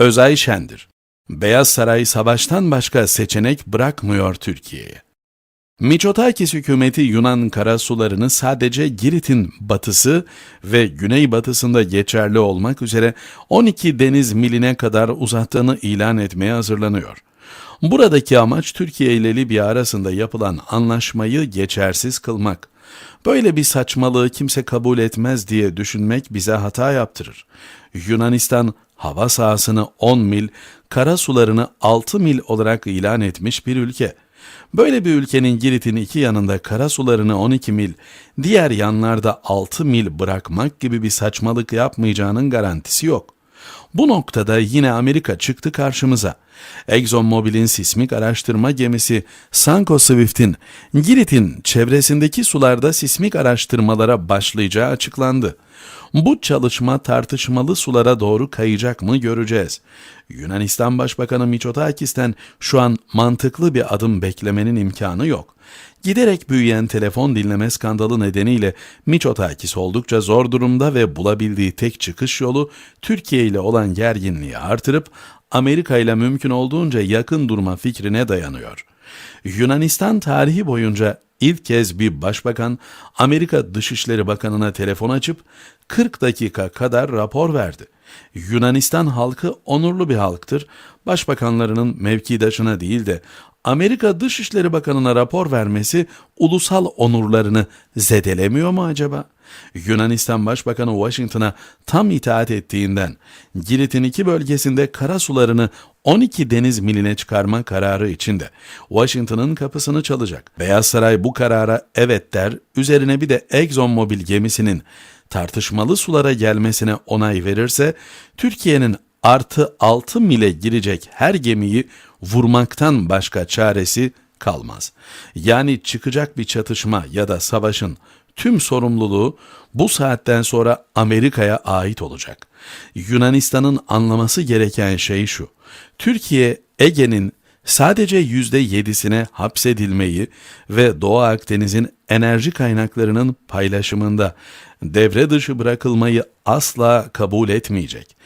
Özay Şendir. Beyaz Saray savaştan başka seçenek bırakmıyor Türkiye'ye. Miçotakis hükümeti Yunan karasularını sadece Girit'in batısı ve güneybatısında geçerli olmak üzere 12 deniz miline kadar uzattığını ilan etmeye hazırlanıyor. Buradaki amaç Türkiye ile Libya arasında yapılan anlaşmayı geçersiz kılmak. Böyle bir saçmalığı kimse kabul etmez diye düşünmek bize hata yaptırır. Yunanistan hava sahasını 10 mil, kara sularını 6 mil olarak ilan etmiş bir ülke. Böyle bir ülkenin Girit'in iki yanında kara sularını 12 mil, diğer yanlarda 6 mil bırakmak gibi bir saçmalık yapmayacağının garantisi yok. Bu noktada yine Amerika çıktı karşımıza. ExxonMobil'in sismik araştırma gemisi Sanko Swift'in Girit'in çevresindeki sularda sismik araştırmalara başlayacağı açıklandı. Bu çalışma tartışmalı sulara doğru kayacak mı göreceğiz. Yunanistan Başbakanı Mitsotakis'ten şu an mantıklı bir adım beklemenin imkanı yok. Giderek büyüyen telefon dinleme skandalı nedeniyle Mitsotakis oldukça zor durumda ve bulabildiği tek çıkış yolu Türkiye ile olan gerginliği artırıp Amerika ile mümkün olduğunca yakın durma fikrine dayanıyor. Yunanistan tarihi boyunca ilk kez bir başbakan Amerika Dışişleri Bakanı'na telefon açıp 40 dakika kadar rapor verdi. Yunanistan halkı onurlu bir halktır. Başbakanlarının mevkidaşına değil de Amerika Dışişleri Bakanı'na rapor vermesi ulusal onurlarını zedelemiyor mu acaba? Yunanistan Başbakanı Washington'a tam itaat ettiğinden Girit'in iki bölgesinde kara sularını 12 deniz miline çıkarma kararı içinde Washington'ın kapısını çalacak. Beyaz Saray bu karara evet der, üzerine bir de ExxonMobil gemisinin tartışmalı sulara gelmesine onay verirse Türkiye'nin artı 6 mile girecek her gemiyi vurmaktan başka çaresi kalmaz. Yani çıkacak bir çatışma ya da savaşın tüm sorumluluğu bu saatten sonra Amerika'ya ait olacak. Yunanistan'ın anlaması gereken şey şu. Türkiye Ege'nin sadece yüzde yedisine hapsedilmeyi ve Doğu Akdeniz'in enerji kaynaklarının paylaşımında devre dışı bırakılmayı asla kabul etmeyecek.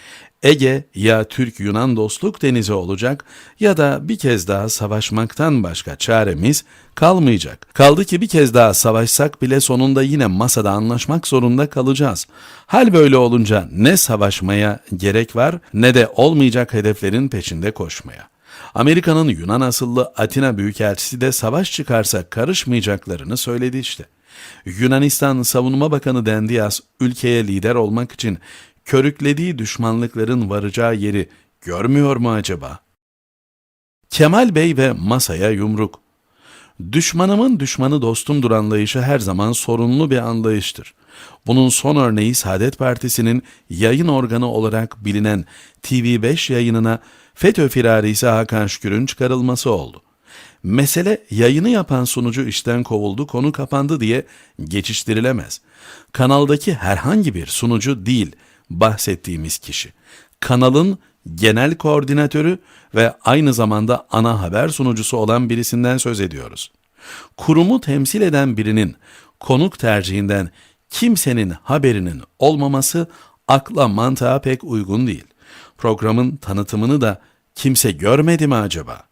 Ege ya Türk-Yunan dostluk denizi olacak ya da bir kez daha savaşmaktan başka çaremiz kalmayacak. Kaldı ki bir kez daha savaşsak bile sonunda yine masada anlaşmak zorunda kalacağız. Hal böyle olunca ne savaşmaya gerek var ne de olmayacak hedeflerin peşinde koşmaya. Amerika'nın Yunan asıllı Atina Büyükelçisi de savaş çıkarsa karışmayacaklarını söyledi işte. Yunanistan Savunma Bakanı Dendias ülkeye lider olmak için körüklediği düşmanlıkların varacağı yeri görmüyor mu acaba? Kemal Bey ve masaya yumruk. Düşmanımın düşmanı dostumdur anlayışı her zaman sorunlu bir anlayıştır. Bunun son örneği Saadet Partisi'nin yayın organı olarak bilinen TV5 yayınına FETÖ firarisi Hakan Şükür'ün çıkarılması oldu. Mesele yayını yapan sunucu işten kovuldu, konu kapandı diye geçiştirilemez. Kanaldaki herhangi bir sunucu değil bahsettiğimiz kişi. Kanalın genel koordinatörü ve aynı zamanda ana haber sunucusu olan birisinden söz ediyoruz. Kurumu temsil eden birinin konuk tercihinden kimsenin haberinin olmaması akla mantığa pek uygun değil. Programın tanıtımını da kimse görmedi mi acaba?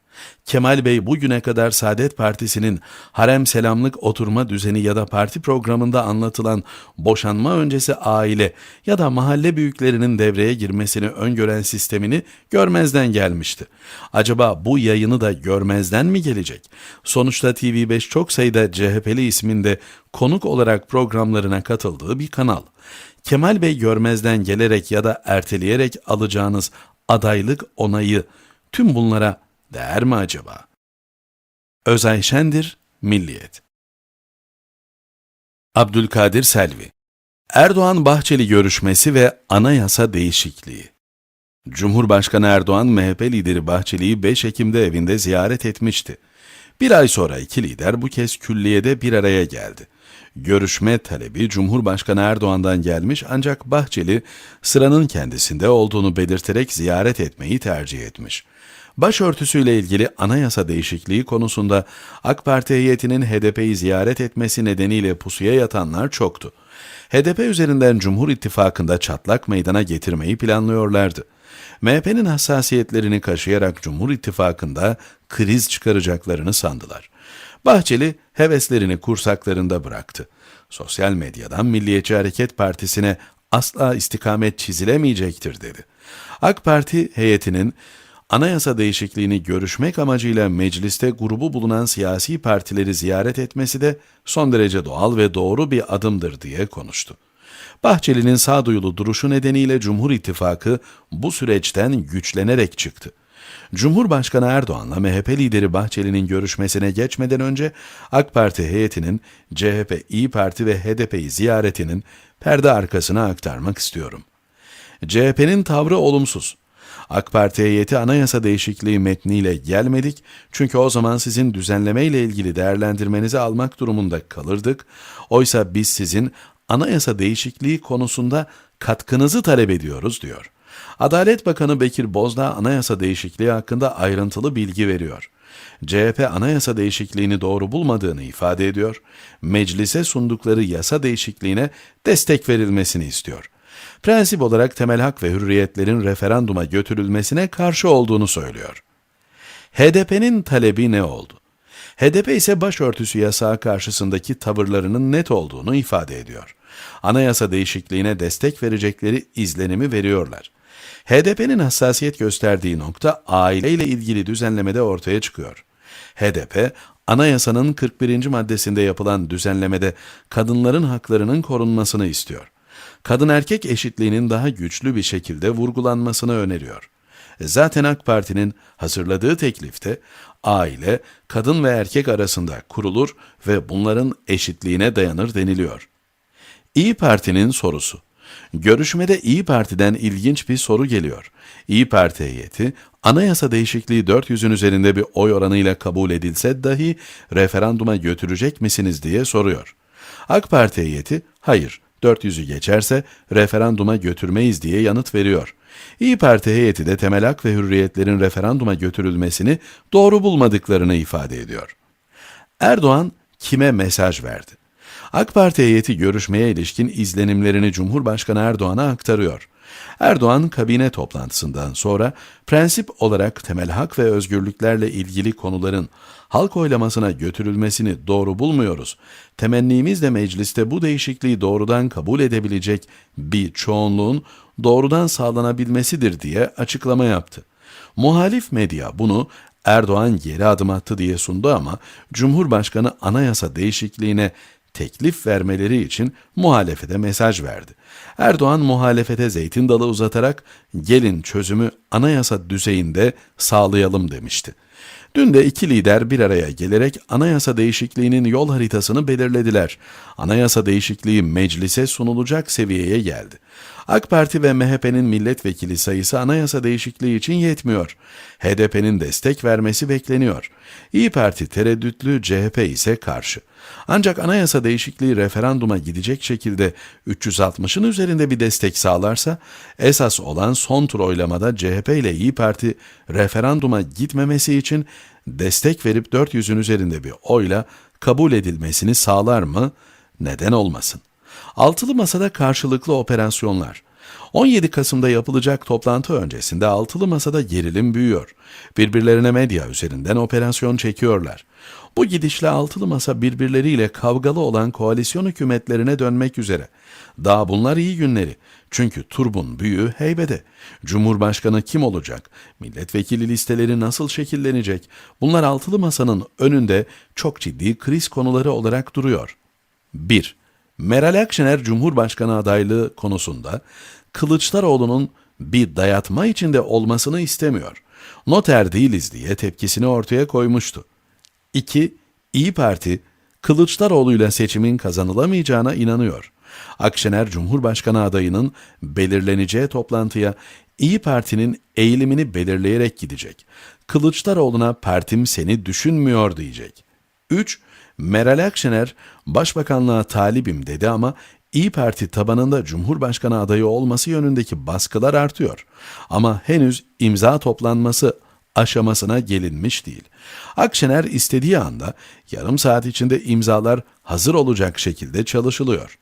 Kemal Bey bugüne kadar Saadet Partisi'nin harem selamlık oturma düzeni ya da parti programında anlatılan boşanma öncesi aile ya da mahalle büyüklerinin devreye girmesini öngören sistemini görmezden gelmişti. Acaba bu yayını da görmezden mi gelecek? Sonuçta TV5 çok sayıda CHP'li isminde konuk olarak programlarına katıldığı bir kanal. Kemal Bey görmezden gelerek ya da erteleyerek alacağınız adaylık onayı tüm bunlara değer mi acaba? Özay Şendir, Milliyet Abdülkadir Selvi Erdoğan-Bahçeli görüşmesi ve anayasa değişikliği Cumhurbaşkanı Erdoğan, MHP lideri Bahçeli'yi 5 Ekim'de evinde ziyaret etmişti. Bir ay sonra iki lider bu kez külliyede bir araya geldi. Görüşme talebi Cumhurbaşkanı Erdoğan'dan gelmiş ancak Bahçeli sıranın kendisinde olduğunu belirterek ziyaret etmeyi tercih etmiş. Başörtüsüyle ilgili anayasa değişikliği konusunda AK Parti heyetinin HDP'yi ziyaret etmesi nedeniyle pusuya yatanlar çoktu. HDP üzerinden Cumhur İttifakı'nda çatlak meydana getirmeyi planlıyorlardı. MHP'nin hassasiyetlerini kaşıyarak Cumhur İttifakı'nda kriz çıkaracaklarını sandılar. Bahçeli heveslerini kursaklarında bıraktı. Sosyal medyadan Milliyetçi Hareket Partisi'ne asla istikamet çizilemeyecektir dedi. AK Parti heyetinin anayasa değişikliğini görüşmek amacıyla mecliste grubu bulunan siyasi partileri ziyaret etmesi de son derece doğal ve doğru bir adımdır diye konuştu. Bahçeli'nin sağduyulu duruşu nedeniyle Cumhur İttifakı bu süreçten güçlenerek çıktı. Cumhurbaşkanı Erdoğan'la MHP lideri Bahçeli'nin görüşmesine geçmeden önce AK Parti heyetinin CHP, İyi Parti ve HDP'yi ziyaretinin perde arkasına aktarmak istiyorum. CHP'nin tavrı olumsuz. AK Parti heyeti anayasa değişikliği metniyle gelmedik çünkü o zaman sizin düzenleme ile ilgili değerlendirmenizi almak durumunda kalırdık. Oysa biz sizin anayasa değişikliği konusunda katkınızı talep ediyoruz diyor. Adalet Bakanı Bekir Bozdağ anayasa değişikliği hakkında ayrıntılı bilgi veriyor. CHP anayasa değişikliğini doğru bulmadığını ifade ediyor. Meclise sundukları yasa değişikliğine destek verilmesini istiyor. Prensip olarak temel hak ve hürriyetlerin referanduma götürülmesine karşı olduğunu söylüyor. HDP'nin talebi ne oldu? HDP ise başörtüsü yasağı karşısındaki tavırlarının net olduğunu ifade ediyor. Anayasa değişikliğine destek verecekleri izlenimi veriyorlar. HDP'nin hassasiyet gösterdiği nokta aileyle ilgili düzenlemede ortaya çıkıyor. HDP, anayasanın 41. maddesinde yapılan düzenlemede kadınların haklarının korunmasını istiyor. Kadın erkek eşitliğinin daha güçlü bir şekilde vurgulanmasını öneriyor. Zaten AK Parti'nin hazırladığı teklifte aile kadın ve erkek arasında kurulur ve bunların eşitliğine dayanır deniliyor. İyi Parti'nin sorusu. Görüşmede İyi Parti'den ilginç bir soru geliyor. İyi Parti heyeti, anayasa değişikliği 400'ün üzerinde bir oy oranıyla kabul edilse dahi referanduma götürecek misiniz diye soruyor. AK Parti heyeti, hayır, 400'ü geçerse referanduma götürmeyiz diye yanıt veriyor. İyi Parti heyeti de temel hak ve hürriyetlerin referanduma götürülmesini doğru bulmadıklarını ifade ediyor. Erdoğan kime mesaj verdi? AK Parti heyeti görüşmeye ilişkin izlenimlerini Cumhurbaşkanı Erdoğan'a aktarıyor. Erdoğan kabine toplantısından sonra prensip olarak temel hak ve özgürlüklerle ilgili konuların halk oylamasına götürülmesini doğru bulmuyoruz. Temennimiz de mecliste bu değişikliği doğrudan kabul edebilecek bir çoğunluğun doğrudan sağlanabilmesidir diye açıklama yaptı. Muhalif medya bunu Erdoğan geri adım attı diye sundu ama Cumhurbaşkanı anayasa değişikliğine teklif vermeleri için muhalefete mesaj verdi. Erdoğan muhalefete zeytin dalı uzatarak gelin çözümü anayasa düzeyinde sağlayalım demişti. Dün de iki lider bir araya gelerek anayasa değişikliğinin yol haritasını belirlediler. Anayasa değişikliği meclise sunulacak seviyeye geldi. AK Parti ve MHP'nin milletvekili sayısı anayasa değişikliği için yetmiyor. HDP'nin destek vermesi bekleniyor. İyi Parti tereddütlü, CHP ise karşı. Ancak anayasa değişikliği referanduma gidecek şekilde 360'ın üzerinde bir destek sağlarsa, esas olan son tur oylamada CHP ile İyi Parti referanduma gitmemesi için destek verip 400'ün üzerinde bir oyla kabul edilmesini sağlar mı? Neden olmasın? Altılı Masa'da karşılıklı operasyonlar. 17 Kasım'da yapılacak toplantı öncesinde Altılı Masa'da gerilim büyüyor. Birbirlerine medya üzerinden operasyon çekiyorlar. Bu gidişle Altılı Masa birbirleriyle kavgalı olan koalisyon hükümetlerine dönmek üzere. Daha bunlar iyi günleri. Çünkü turbun büyüğü heybede. Cumhurbaşkanı kim olacak? Milletvekili listeleri nasıl şekillenecek? Bunlar Altılı Masa'nın önünde çok ciddi kriz konuları olarak duruyor. 1. Meral Akşener Cumhurbaşkanı adaylığı konusunda Kılıçdaroğlu'nun bir dayatma içinde olmasını istemiyor. Noter değiliz diye tepkisini ortaya koymuştu. 2. İyi Parti Kılıçdaroğlu'yla seçimin kazanılamayacağına inanıyor. Akşener Cumhurbaşkanı adayının belirleneceği toplantıya İyi Parti'nin eğilimini belirleyerek gidecek. Kılıçdaroğlu'na partim seni düşünmüyor diyecek. 3. Meral Akşener başbakanlığa talibim dedi ama İyi Parti tabanında Cumhurbaşkanı adayı olması yönündeki baskılar artıyor. Ama henüz imza toplanması aşamasına gelinmiş değil. Akşener istediği anda yarım saat içinde imzalar hazır olacak şekilde çalışılıyor.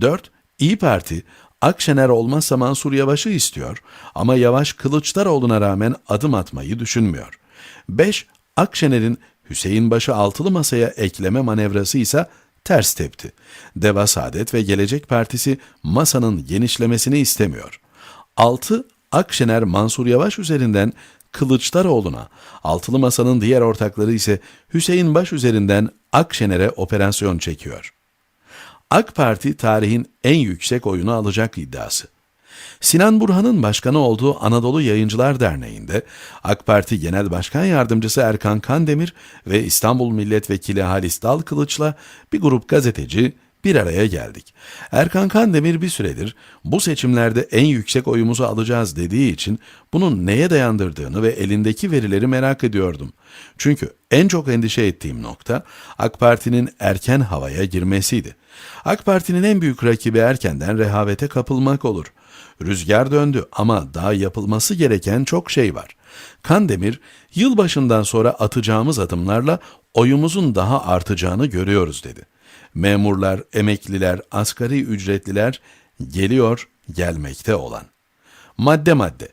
4. İyi Parti Akşener olmazsa Mansur Yavaş'ı istiyor ama Yavaş Kılıçdaroğlu'na rağmen adım atmayı düşünmüyor. 5. Akşener'in Hüseyin Baş'ı altılı masaya ekleme manevrası ise ters tepti. Deva Saadet ve Gelecek Partisi masanın genişlemesini istemiyor. 6. Akşener Mansur Yavaş üzerinden Kılıçdaroğlu'na, altılı masanın diğer ortakları ise Hüseyin Baş üzerinden Akşener'e operasyon çekiyor. AK Parti tarihin en yüksek oyunu alacak iddiası. Sinan Burhan'ın başkanı olduğu Anadolu Yayıncılar Derneği'nde AK Parti Genel Başkan Yardımcısı Erkan Kandemir ve İstanbul Milletvekili Halis Dal Kılıç'la bir grup gazeteci bir araya geldik. Erkan Kandemir bir süredir bu seçimlerde en yüksek oyumuzu alacağız dediği için bunun neye dayandırdığını ve elindeki verileri merak ediyordum. Çünkü en çok endişe ettiğim nokta AK Parti'nin erken havaya girmesiydi. AK Parti'nin en büyük rakibi erkenden rehavete kapılmak olur. Rüzgar döndü ama daha yapılması gereken çok şey var. Kandemir, yılbaşından sonra atacağımız adımlarla oyumuzun daha artacağını görüyoruz dedi. Memurlar, emekliler, asgari ücretliler geliyor, gelmekte olan. Madde madde.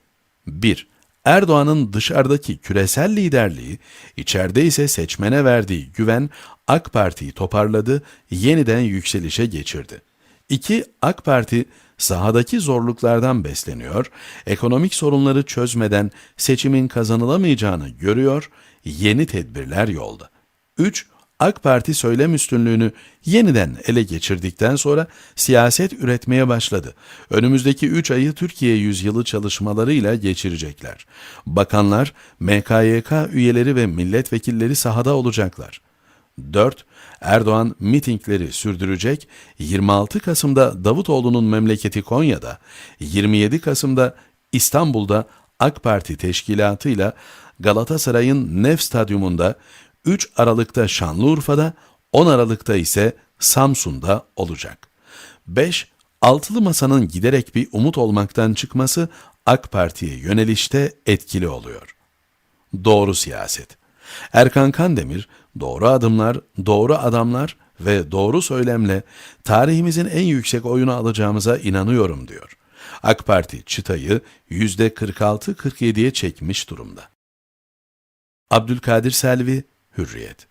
1. Erdoğan'ın dışarıdaki küresel liderliği, içeride ise seçmene verdiği güven AK Parti'yi toparladı, yeniden yükselişe geçirdi. 2. AK Parti sahadaki zorluklardan besleniyor, ekonomik sorunları çözmeden seçimin kazanılamayacağını görüyor, yeni tedbirler yolda. 3. AK Parti söylem üstünlüğünü yeniden ele geçirdikten sonra siyaset üretmeye başladı. Önümüzdeki 3 ayı Türkiye yüzyılı çalışmalarıyla geçirecekler. Bakanlar, MKYK üyeleri ve milletvekilleri sahada olacaklar. 4. Erdoğan mitingleri sürdürecek. 26 Kasım'da Davutoğlu'nun memleketi Konya'da, 27 Kasım'da İstanbul'da AK Parti teşkilatıyla Galatasaray'ın Nef Stadyumunda, 3 Aralık'ta Şanlıurfa'da, 10 Aralık'ta ise Samsun'da olacak. 5. Altılı Masa'nın giderek bir umut olmaktan çıkması AK Parti'ye yönelişte etkili oluyor. Doğru siyaset. Erkan Kandemir, doğru adımlar, doğru adamlar ve doğru söylemle tarihimizin en yüksek oyunu alacağımıza inanıyorum diyor. AK Parti çıtayı %46-47'ye çekmiş durumda. Abdülkadir Selvi, Hürriyet